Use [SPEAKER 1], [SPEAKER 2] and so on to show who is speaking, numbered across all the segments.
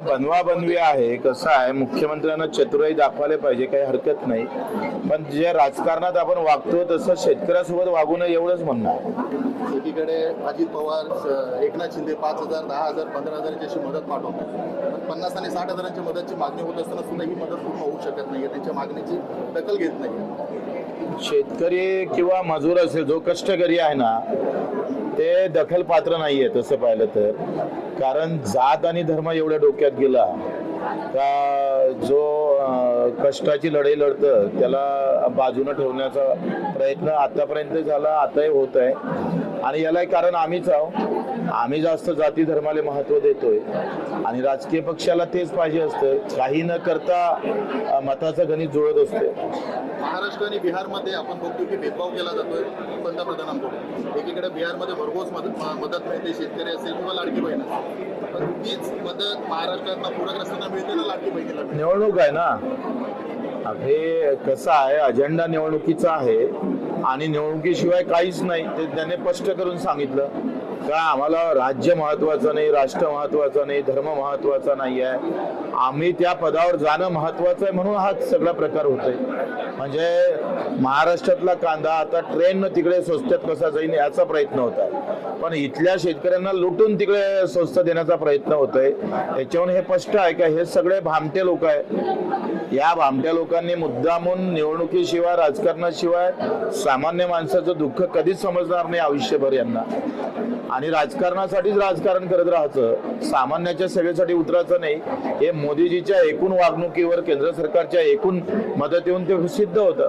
[SPEAKER 1] बनवा बनवी आहे. कसं आहे मुख्यमंत्र्यांना चतुराई दाखवायला पाहिजे काही हरकत नाही. पण जे राजकारणात आपण वागतो तसं शेतकऱ्यासोबत वागू नये एवढंच म्हणणं आहे
[SPEAKER 2] एकीकडे अजित पवार एकनाथ शिंदे पाच हजार दहा हजार पंधरा हजाराची अशी मदत पाठवतात. पन्नास आणि साठ हजारांची मदतची मागणी होत असताना सुद्धा ही मदत पूर्ण होऊ शकत नाही त्यांच्या मागणीची दखल घेत नाही
[SPEAKER 1] शेतकरी किंवा मजूर असेल जो कष्टकरी आहे ना ते दखल पात्र नाहीये तसं पाहिलं तर. कारण जात आणि धर्म एवढ्या डोक्यात गेला का जो कष्टाची लढाई लढतं त्याला बाजूनं ठेवण्याचा प्रयत्न आतापर्यंत झाला आताही होत आहे आणि याला एक कारण आम्हीच आहोत आम्ही जास्त जाती धर्माला महत्त्व देतोय आणि राजकीय पक्षाला तेच पाहिजे असतं. काही न करता मताचं गणित जुळत असते.
[SPEAKER 2] महाराष्ट्र आणि बिहारमध्ये आपण बघतो की भेदभाव केला जातोय पंतप्रधानांकडून एकीकडे बिहारमध्ये भरघोस मदत मदत मिळते शेतकरी असेल किंवा लाडकी बहीण असेल. पण तीच मदत महाराष्ट्रातल्या पूरग्रस्तांना मिळते ना लाडकी बहिणीला
[SPEAKER 1] निवडणूक आहे ना. हे कसं आहे अजेंडा निवडणुकीचा आहे. आणि निवडणुकीशिवाय काहीच नाही. ते त्याने स्पष्ट करून सांगितलं का आम्हाला राज्य महत्वाचं नाही राष्ट्र महत्वाचं नाही धर्म महत्त्वाचा नाही आहे. आम्ही त्या पदावर जाणं महत्वाचं आहे म्हणून हा सगळा प्रकार होतोय. म्हणजे महाराष्ट्रातला कांदा आता ट्रेननं तिकडे स्वस्तात कसा जाईल याचा प्रयत्न होता आहे. पण इथल्या शेतकऱ्यांना लुटून तिकडे स्वस्त देण्याचा प्रयत्न होतोय. याच्यावरून हे स्पष्ट आहे का हे सगळे भामटे लोक आहे या भामट्या लोकांनी मुद्दामून निवडणुकीशिवाय राजकारणाशिवाय सामान्य माणसाचं दुःख कधीच समजणार नाही आयुष्यभर यांना. आणि राजकारणासाठीच राजकारण करत राहायचं सामान्याच्या सेवेसाठी उतरायचं नाही हे मोदीजीच्या एकूण वागणुकीवर केंद्र सरकारच्या एकूण मदतीहून ते सिद्ध होतं.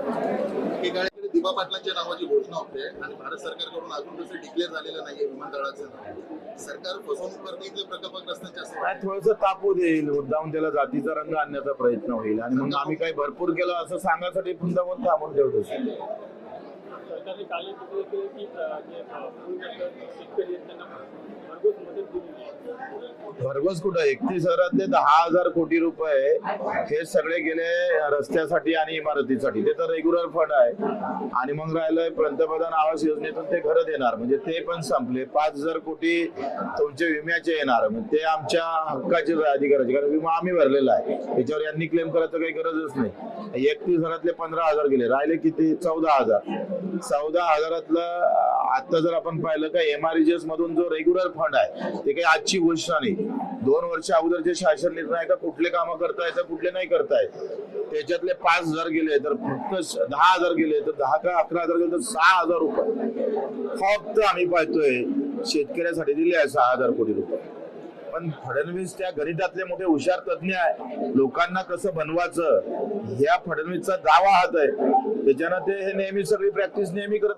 [SPEAKER 2] दिबा पाटलांच्या नावाची घोषणा होते आणि भारत सरकारकडून अजून तसं डिक्लेअर झालेलं नाहीये विमानतळाचं नाव. सरकार फसवणूक करते इथले प्रकल्पग्रस्तांच्या असं
[SPEAKER 1] थोडस तापू देईल. मुद्दामून त्याला जातीचा रंग आणण्याचा प्रयत्न होईल. आणि मग आम्ही काही भरपूर केलं असं सांगण्यासाठी मुद्दामून थांबून ठेवतो.
[SPEAKER 3] सरकारने काल की शेतकरी आहेत त्यांना भरघोस
[SPEAKER 1] कुठं? एकतीस हजारातले दहा हजार कोटी रुपये हे सगळे गेले रस्त्यासाठी आणि इमारतीसाठी. ते तर रेग्युलर फंड आहे. आणि मग राहिलं पंतप्रधान आवास योजनेतून ते घरं देणार. म्हणजे ते पण संपले. पाच हजार कोटी तुमचे विम्याचे येणार. ते आमच्या हक्काचे अधिकाराचे कारण विमा आम्ही भरलेला आहे. त्याच्यावर यांनी क्लेम करायचं काही गरजच नाही. एकतीस हजारातले पंधरा हजार गेले. राहिले किती? चौदा हजार. चौदा हजारातलं आता जर आपण पाहिलं का एमआरजीएस मधून जो रेग्युलर फंड आहे ते काही आजची गोष्ट नाही. दोन वर्ष अगोदरचे शासन निर्णय का कुठले कामं करता तर कुठले नाही करता येत त्याच्यातले पाच हजार गेले तर फक्त दहा हजार गेले तर दहा का अकरा हजार गेले तर सहा हजार रुपये. फक्त आम्ही पाहतोय शेतकऱ्यासाठी दिले आहे सहा हजार कोटी रुपये. पण फडणवीस त्या गणितातले मोठे हुशार तज्ञ आहे. लोकांना कसं बनवायचं? ह्या फडणवीसचा दावा हात आहे. त्याच्यानं ते हे नेहमी सगळी प्रॅक्टिस नेहमी करत